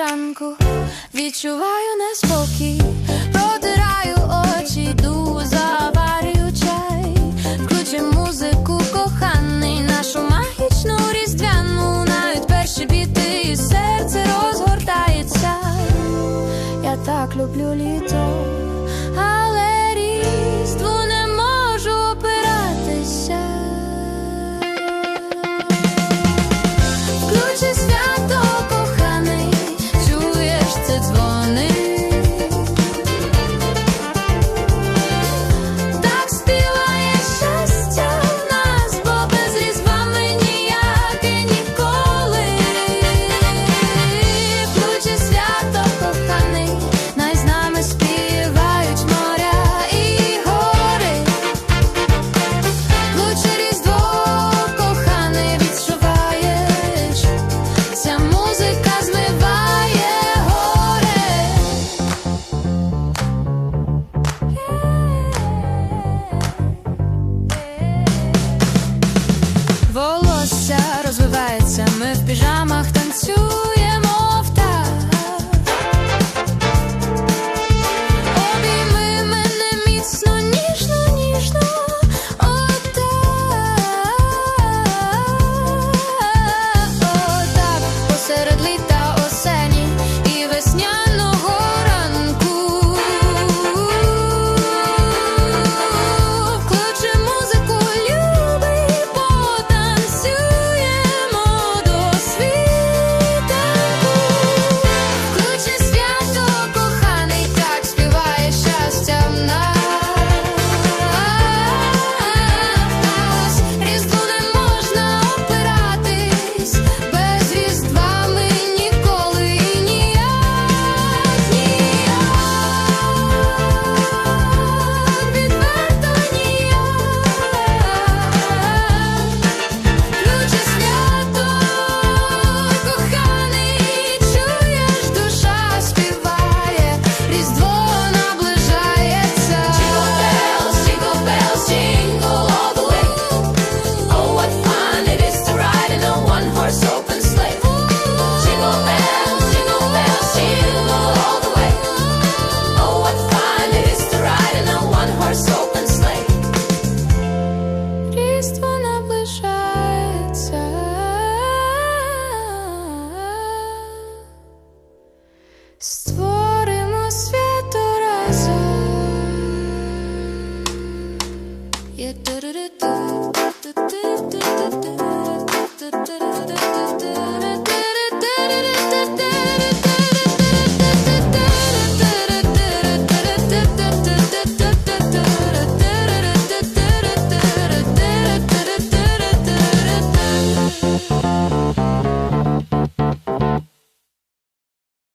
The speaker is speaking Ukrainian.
ранку відчуваю неспокій, протираю очі, йду заварю чай, включим музику, коханий, нашу магічну різдвяну, навіть перші біти, і серце розгортається. Я так люблю літо, дамах танцюють.